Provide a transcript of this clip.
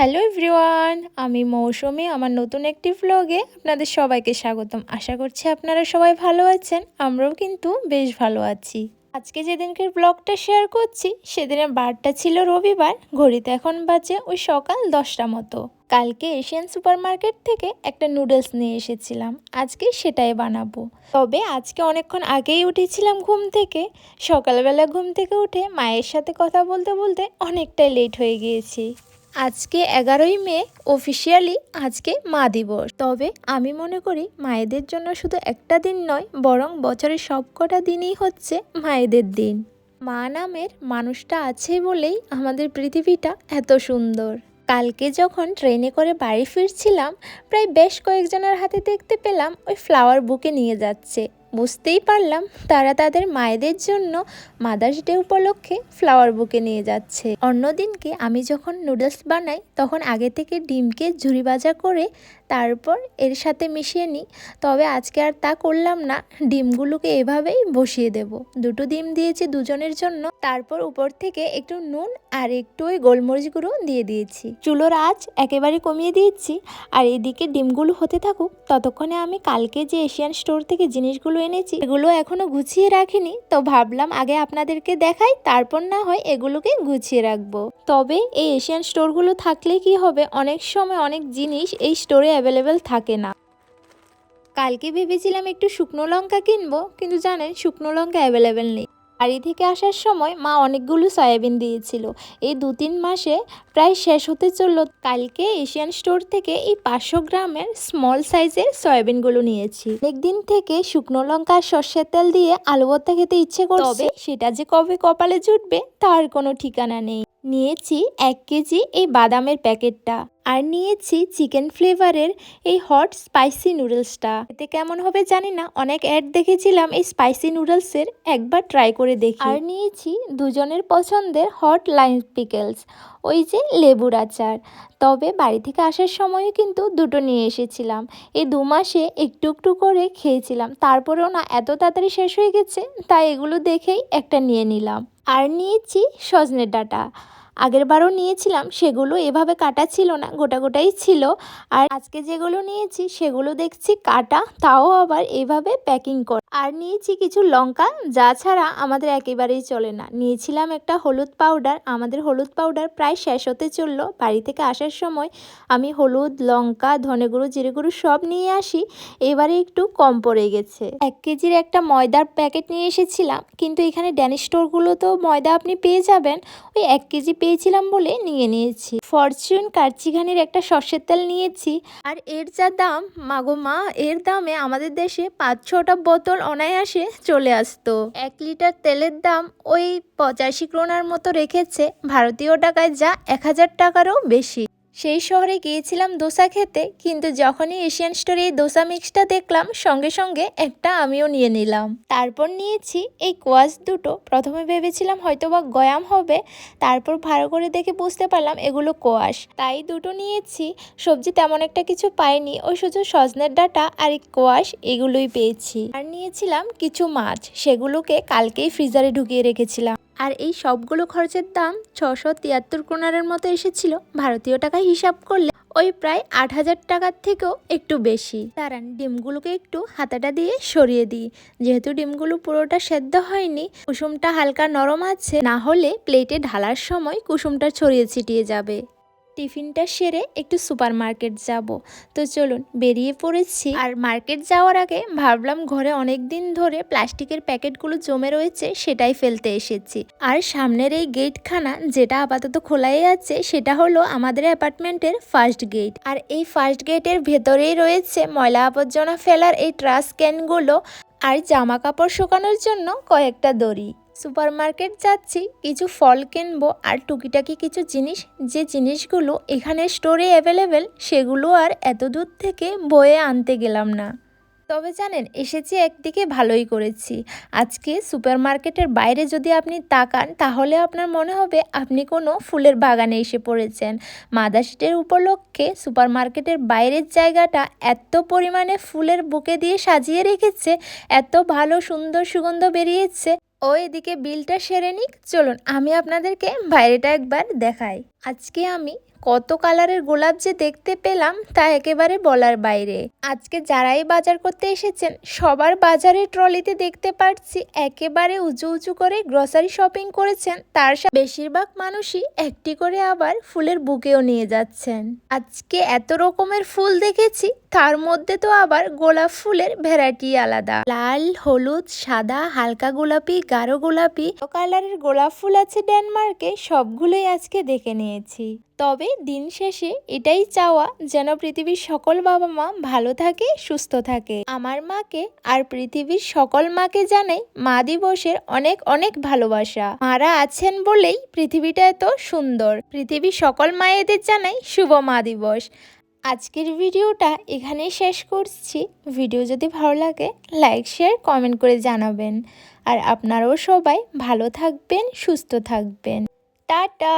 Hello everyone, আমি মৌসুমি, আমার নতুন একটি ব্লগে আপনাদের সবাইকে স্বাগতম। আশা করছি আপনারা সবাই ভালো আছেন, আমরাও কিন্তু বেশ ভালো আছি। আজকে যেদিনকের ব্লগটা শেয়ার করছি, সেদিনের বারটা ছিল রবিবার, ঘড়িতে এখন বাজে ওই সকাল দশটা মতো। কালকে এশিয়ান সুপার মার্কেট থেকে একটা নুডলস নিয়ে এসেছিলাম, আজকে সেটাই বানাবো। তবে আজকে অনেকক্ষণ আগেই উঠেছিলাম ঘুম থেকে, সকালবেলা ঘুম থেকে উঠে মায়ের সাথে কথা বলতে বলতে অনেকটাই লেট হয়ে গিয়েছি। আজকে এগারোই মে অফিসিয়ালি আজকে মা দিবস। তবে আমি মনে করি মায়েদের জন্য শুধু একটা দিন নয়, বরং বছরের সবকটা দিনই হচ্ছে মায়েদের দিন। মা নামের মানুষটা আছে বলেই আমাদের পৃথিবীটা এত সুন্দর। কালকে যখন ট্রেনে করে বাড়ি ফিরছিলাম, প্রায় বেশ কয়েকজনের হাতে দেখতে পেলাম ওই ফ্লাওয়ার বুকে নিয়ে যাচ্ছে। বুঝতেই পারলাম তারা তাদের মায়েদের জন্য মাদার্স ডে উপলক্ষে ফ্লাওয়ার বুকে নিয়ে যাচ্ছে। অন্যদিনকে আমি যখন নুডলস বানাই, তখন আগে থেকে ডিমকে ঝুরি ভাজা করে তারপর এর সাথে মিশিয়ে নিই। তবে আজকে আর তা করলাম না, ডিমগুলোকে এভাবেই বসিয়ে দেব। দুটো ডিম দিয়েছি দুজনের জন্য। তারপর উপর থেকে একটু নুন আর একটু ওই গোলমরিচ গুঁড়ো দিয়ে দিয়েছি। চুলোর আঁচ একেবারে কমিয়ে দিয়েছি। আর এদিকে ডিমগুলো হতে থাকুক, ততক্ষণে আমি কালকে যে এশিয়ান স্টোর থেকে জিনিসগুলো এনেছি, এগুলো এখনও গুছিয়ে রাখিনি, তো ভাবলাম আগে আপনাদেরকে দেখাই, তারপর না হয় এগুলোকে গুছিয়ে রাখব। তবে এই এশিয়ান স্টোরগুলো থাকলে কি হবে, অনেক সময় অনেক জিনিস এই স্টোরে অ্যাভেলেবেল থাকে না। কালকে ভেবেছিলাম একটু শুকনো লঙ্কা কিনবো, কিন্তু জানেন শুকনো লঙ্কা অ্যাভেলেবেল নেই। বাড়ি থেকে আসার সময় মা অনেকগুলো সয়াবিন দিয়েছিল। এই দু তিন মাসে প্রায় শেষ হতে চলল। কালকে এশিয়ান স্টোর থেকে এই পাঁচশো গ্রামের স্মল সাইজের সয়াবিনগুলো নিয়েছি। অনেকদিন থেকে শুকনো লঙ্কা আর সর্ষের তেল দিয়ে আলু ভর্তা খেতে ইচ্ছে করবে সেটা যে কবে কপালে জুটবে, তার কোনো ঠিকানা নেই। নিয়েছি এক কেজি এই বাদামের প্যাকেটটা আর নিয়েছি চিকেন ফ্লেভারের এই হট স্পাইসি নুডলসটা। এতে কেমন হবে জানি না, অনেক অ্যাড দেখেছিলাম এই স্পাইসি নুডলসের, একবার ট্রাই করে দেখি। আর নিয়েছি দুজনের পছন্দের হট লাইম পিকেলস, ওই যে লেবুর আচার। তবে বাড়ি থেকে আসার সময়ও কিন্তু দুটো নিয়ে এসেছিলাম। এই দু মাসে একটু একটু করে খেয়েছিলাম, তারপরেও না এত তাড়াতাড়ি শেষ হয়ে গেছে, তাই এগুলো দেখেই একটা নিয়ে নিলাম। আর নিয়েছি সজনের ডাঁটা। আগের বারও নিয়েছিলাম, সেগুলো এভাবে কাটা ছিল না, গোটা গোটাই ছিল। আর আজকে যেগুলো নিয়েছি, সেগুলো দেখছি কাটা, তাও আবার এভাবে প্যাকিং করা আর নিয়েছি কিছু লঙ্কা, যা ছাড়া আমাদের একেবারেই চলে না। নিয়েছিলাম একটা হলুদ পাউডার আমাদের হলুদ পাউডার প্রায় শেষ হতে চলল। বাড়ি থেকে আসার সময় আমি হলুদ, লঙ্কা, ধনে গুঁড়ো, জিরে গুঁড়ো সব নিয়ে আসি, এবারে একটু কম পড়ে গেছে। এক কেজির একটা ময়দার প্যাকেট নিয়ে এসেছিলাম, কিন্তু এখানে ড্যানিশ স্টোরগুলোতেও ময়দা আপনি পেয়ে যাবেন। ওই এক কেজি পেয়েছিলাম বলে নিয়ে নিয়েছি। ফরচুন কারচিঘানির একটা সর্ষের তেল নিয়েছি। আর এর যা দাম, মাগো মা, এর দামে আমাদের দেশে পাঁচ ছটা বোতল অনায়াসে চলে আসতো। এক লিটার তেলের দাম ওই পঁচাশি ক্রোনার মতো রেখেছে। ভারতীয় টাকায় যা এক হাজার টাকারও বেশি। সেই শহরে গিয়েছিলাম দোসা খেতে, কিন্তু যখনই এশিয়ান স্টোরে এই দোসা মিক্সটা দেখলাম, সঙ্গে সঙ্গে একটা আমিও নিয়ে নিলাম। তারপর নিয়েছি এই কোয়াশ দুটো। প্রথমে ভেবেছিলাম হয়তো বা গয়াম হবে, তারপর ভালো করে দেখে বুঝতে পারলাম এগুলো কোয়াশ। তাই দুটো নিয়েছি, সবজি তেমন একটা কিছু পাইনি, ওই শুধু সজনের ডাটা আর এই কোয়াশ এগুলোই পেয়েছি। আর নিয়েছিলাম কিছু মাছ, সেগুলোকে কালকেই ফ্রিজারে ঢুকিয়ে রেখেছিলাম। আর এই সবগুলো খরচের দাম ছশো তিয়াত্তর কোনারের মতো এসেছিল। ভারতীয় টাকায় হিসাব করলে ওই প্রায় আট হাজার টাকার থেকেও একটু বেশি। দাঁড়ান, ডিমগুলোকে একটু হাতাটা দিয়ে সরিয়ে দিই। যেহেতু ডিমগুলো পুরোটা সেদ্ধ হয়নি, কুসুমটা হালকা নরম আছে, না হলে প্লেটে ঢালার সময় কুসুমটা ছড়িয়ে ছিটিয়ে যাবে। টিফিনটা সেরে একটু সুপার মার্কেট যাব। তো চলুন, বেরিয়ে পড়েছি। আর মার্কেট যাওয়ার আগে ভাবলাম ঘরে অনেক দিন ধরে প্লাস্টিকের প্যাকেটগুলো জমে রয়েছে সেটাই ফেলতে এসেছি। আর সামনের এই গেটখানা যেটা আপাতত খোলাই আছে সেটা হলো আমাদের অ্যাপার্টমেন্টের ফার্স্ট গেট। আর এই ফার্স্ট গেটের ভেতরেই রয়েছে ময়লা আবর্জনা ফেলার এই ট্রাস ক্যানগুলো। আর জামা কাপড় শুকানোর জন্য কয়েকটা দড়ি। সুপার মার্কেট যাচ্ছি, কিছু ফল কিনবো আর টুকিটাকি কিছু জিনিস, যে জিনিসগুলো এখানে স্টোরে অ্যাভেলেবেল সেগুলো আর এত দূর থেকে বয়ে আনতে গেলাম না। তবে জানেন, এসেছি একদিকে ভালোই করেছি। আজকে সুপার মার্কেটের বাইরে যদি আপনি তাকান, তাহলে আপনার মনে হবে আপনি কোনো ফুলের বাগানে এসে পড়েছেন। মাদাসিটের উপলক্ষে সুপার মার্কেটের বাইরের জায়গাটা এত পরিমাণে ফুলের বুকে দিয়ে সাজিয়ে রেখেছে, এত ভালো সুন্দর সুগন্ধ বেরিয়েছে। ও এদিকে বিলটা সেরে নিক। চলুন আমি আপনাদেরকে বাইরেটা একবার দেখাই। আজকে আমি কত কালারের গোলাপ যে দেখতে পেলাম তা একেবারে বলার বাইরে। আজকে যারাই বাজার করতে এসেছেন, সবার বাজারের ট্রলিতে দেখতে পাচ্ছি একেবারে উঁচু উঁচু করে গ্রসারি শপিং করেছেন। তার সাথে বেশিরভাগ মানুষই একটি করে আবার ফুলের বুকেও নিয়ে যাচ্ছেন। আজকে এত রকমের ফুল দেখেছি, তার মধ্যে তো আবার গোলাপ ফুলের ভ্যারাইটি আলাদা। লাল, হলুদ, সাদা, হালকা গোলাপি, গাঢ় গোলাপি। কালারের গোলাপ ফুল আছে ডেনমার্কে সবগুলোই আজকে দেখে নিয়েছি। তবে দিন শেষে এটাই চাওয়া যেন পৃথিবীর সকল বাবা মা ভালো থাকে, সুস্থ থাকে। আমার মাকে আর পৃথিবীর সকল মাকে জানাই মা দিবসের অনেক অনেক ভালোবাসা। মারা আছেন বলেই পৃথিবীটা এত সুন্দর। পৃথিবীর সকল মায়েদের জানাই শুভ মা দিবস। আজকের ভিডিওটা এখানেই শেষ করছি। ভিডিও যদি ভালো লাগে, লাইক, শেয়ার, কমেন্ট করে জানাবেন। আর আপনারাও সবাই ভালো থাকবেন, সুস্থ থাকবেন। টাটা!